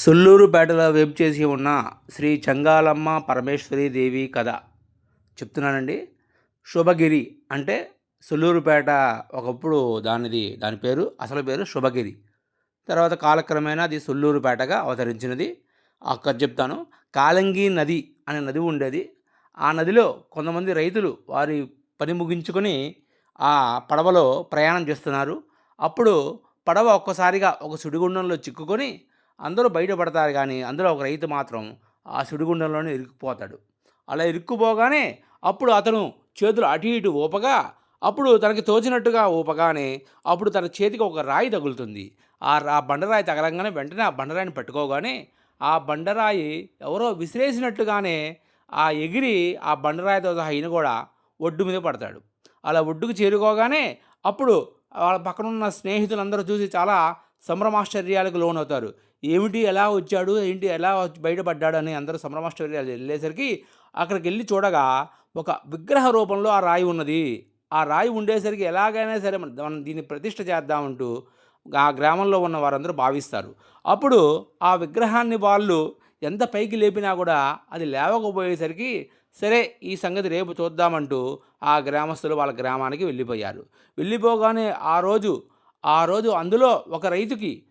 సొల్లూరుపేటలో web చేసి ఉన్న శ్రీ చంగాలమ్మ పరమేశ్వరి దేవి కథ. చెప్తున్నానండి. శుభగిరి అంటే సొల్లూరుపేట ఒకప్పుడు దానిది దాని పేరు అసలు పేరు శుభగిరి. తర్వాత కాలక్రమేణా అది సొల్లూరుపేటగా అవతరించినది. అక్కడ చెప్తాను. కాలంగి నది అనే నది ఉండేది. ఆ నదిలో కొంతమంది రైతులు వారి పని ముగించుకొని ఆ పడవలో ప్రయాణం చేస్తున్నారు. అప్పుడు పడవ ఒక్కసారిగా ఒక సుడిగుండంలో చిక్కుకొని అందరూ బయటపడతారు కానీ అందులో ఒక రైతు మాత్రం ఆ సుడిగుండంలోనే ఇరుక్కుపోతాడు. అలా ఇరుక్కుపోగానే అప్పుడు అతను చేతులు అటు ఇటు ఊపగా అప్పుడు తనకి తోచినట్టుగా ఊపగానే అప్పుడు తన చేతికి ఒక రాయి తగులుతుంది. ఆ బండరాయి తగలంగానే వెంటనే ఆ బండరాయిని పట్టుకోగానే ఆ బండరాయి ఎవరో విసిరేసినట్టుగానే ఆ ఎగిరి ఆ బండరాయితో సహా ఈయన కూడా ఒడ్డు మీద పడతాడు. అలా ఒడ్డుకు చేరుకోగానే అప్పుడు వాళ్ళ పక్కన ఉన్న స్నేహితులందరూ చూసి చాలా సంభ్రమాశ్చర్యాలకు లోనవుతారు. ఏమిటి ఎలా వచ్చాడు ఏంటి ఎలా బయటపడ్డాడు అని అందరూ సంభ్రమాశ్చర్యాలు వెళ్ళేసరికి అక్కడికి వెళ్ళి చూడగా ఒక విగ్రహ రూపంలో ఆ రాయి ఉన్నది. ఆ రాయి ఉండేసరికి ఎలాగైనా సరే మనం దీన్ని ప్రతిష్ట చేద్దామంటూ ఆ గ్రామంలో ఉన్న వారందరూ భావిస్తారు. అప్పుడు ఆ విగ్రహాన్ని వాళ్ళు ఎంత పైకి లేపినా కూడా అది లేవకపోయేసరికి సరే ఈ సంగతి రేపు చూద్దామంటూ ఆ గ్రామస్తులు వాళ్ళ గ్రామానికి వెళ్ళిపోయారు. వెళ్ళిపోగానే ఆ రోజు ఆ రోజు అందులో ఒక రైతుకి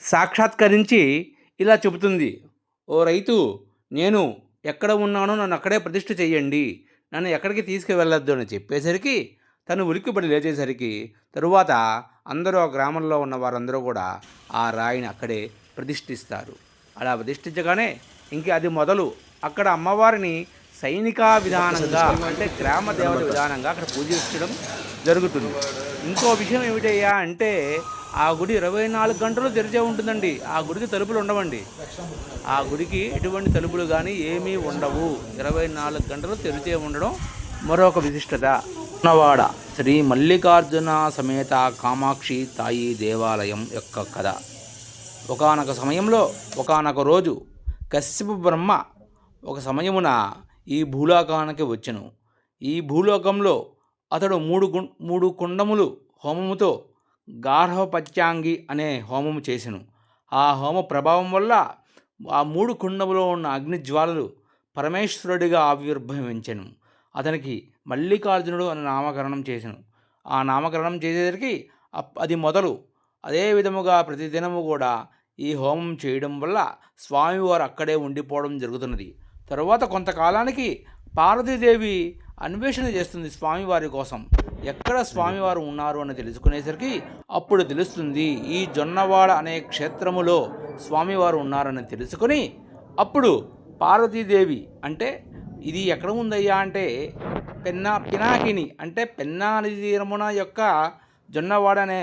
సాక్షాత్కరించి ఇలా చెబుతుంది ఓ రైతు నేను ఎక్కడ ఉన్నానో నన్ను అక్కడే ప్రతిష్ఠ చేయండి నన్ను ఎక్కడికి తీసుకువెళ్ళొద్దు అని చెప్పేసరికి తను ఉలిక్కిపడి లేచేసరికి తరువాత అందరూ ఆ గ్రామంలో ఉన్న వారందరూ కూడా ఆ రాయిని అక్కడే ప్రతిష్ఠిస్తారు. అలా ప్రతిష్ఠించగానే ఇంక అది మొదలు అక్కడ అమ్మవారిని సైనిక విధానంగా అంటే గ్రామ దేవత విధానంగా అక్కడ పూజించడం జరుగుతుంది. ఇంకో విషయం ఏమిటయ్యా అంటే ఆ గుడి ఇరవై నాలుగు గంటలు తెరిచే ఉంటుందండి. ఆ గుడికి తలుపులు ఉండవండి. ఆ గుడికి ఎటువంటి తలుపులు కానీ ఏమీ ఉండవు. ఇరవై నాలుగు గంటలు తెరిచే ఉండడం మరొక విశిష్టత. ఉన్నవాడ శ్రీ మల్లికార్జున సమేత కామాక్షి తాయి దేవాలయం యొక్క కథ. ఒకానొక సమయంలో ఒకానొక రోజు కశ్యప బ్రహ్మ ఒక సమయమున ఈ భూలోకానికి వచ్చెను. ఈ భూలోకంలో అతడు మూడు గు మూడు కుండములు హోమముతో గార్హపత్యాంగి అనే హోమము చేసెను. ఆ హోమ ప్రభావం వల్ల ఆ మూడు కుండములో ఉన్న అగ్ని జ్వాలలు పరమేశ్వరుడిగా ఆవిర్భవించెను. అతనికి మల్లికార్జునుడు అని నామకరణం చేసెను. ఆ నామకరణం చేసేసరికి అప్- అది మొదలు. అదే విధముగా ప్రతిదినము కూడా ఈ హోమం చేయడం వల్ల స్వామివారు అక్కడే ఉండిపోవడం జరుగుతున్నది. తరువాత కొంతకాలానికి పార్వతీదేవి అన్వేషణ చేస్తుంది స్వామివారి కోసం. ఎక్కడ స్వామివారు ఉన్నారు అని తెలుసుకునేసరికి అప్పుడు తెలుస్తుంది ఈ జొన్నవాడ అనే క్షేత్రములో స్వామివారు ఉన్నారని తెలుసుకొని అప్పుడు పార్వతీదేవి అంటే ఇది ఎక్కడ ఉందయ్యా అంటే పెన్నా పినాకిని అంటే పెన్నా నది తీరమున యొక్క జొన్నవాడ అనే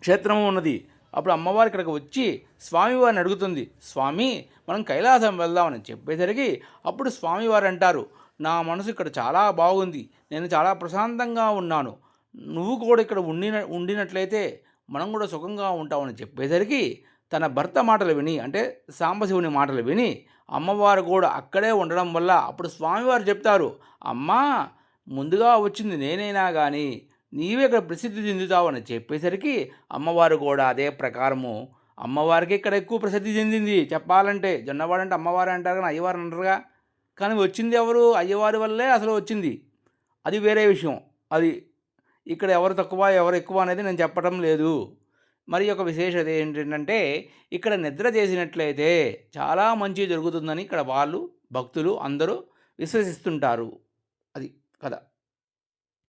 క్షేత్రము ఉన్నది. అప్పుడు అమ్మవారు ఇక్కడికి వచ్చి స్వామివారిని అడుగుతుంది స్వామి మనం కైలాసం వెళ్దామని చెప్పేసరికి అప్పుడు స్వామివారు అంటారు నా మనసు ఇక్కడ చాలా బాగుంది నేను చాలా ప్రశాంతంగా ఉన్నాను. నువ్వు కూడా ఇక్కడ ఉండిన ఉండినట్లయితే మనం కూడా సుఖంగా ఉంటామని చెప్పేసరికి తన భర్త మాటలు విని అంటే సాంబశివుని మాటలు విని అమ్మవారు కూడా అక్కడే ఉండడం వల్ల అప్పుడు స్వామివారు చెప్తారు అమ్మా ముందుగా వచ్చింది నేనైనా కానీ నీవే ఇక్కడ ప్రసిద్ధి చెందుతావు అని చెప్పేసరికి అమ్మవారు కూడా అదే ప్రకారము అమ్మవారికి ఇక్కడ ఎక్కువ ప్రసిద్ధి చెందింది. చెప్పాలంటే జొన్నవాడు అంటే అమ్మవారు అంటారు కానీ అయ్యవారు అంటారుగా కానీ వచ్చింది ఎవరు? అయ్యవారి వల్లే అసలు వచ్చింది. అది వేరే విషయం. అది ఇక్కడ ఎవరు తక్కువ ఎవరు ఎక్కువ అనేది నేను చెప్పడం లేదు. మరి ఒక విశేషత ఏంటంటే ఇక్కడ నిద్ర చేసినట్లయితే చాలా మంచి జరుగుతుందని ఇక్కడ వాళ్ళు భక్తులు అందరూ విశ్వసిస్తుంటారు. అది కథ.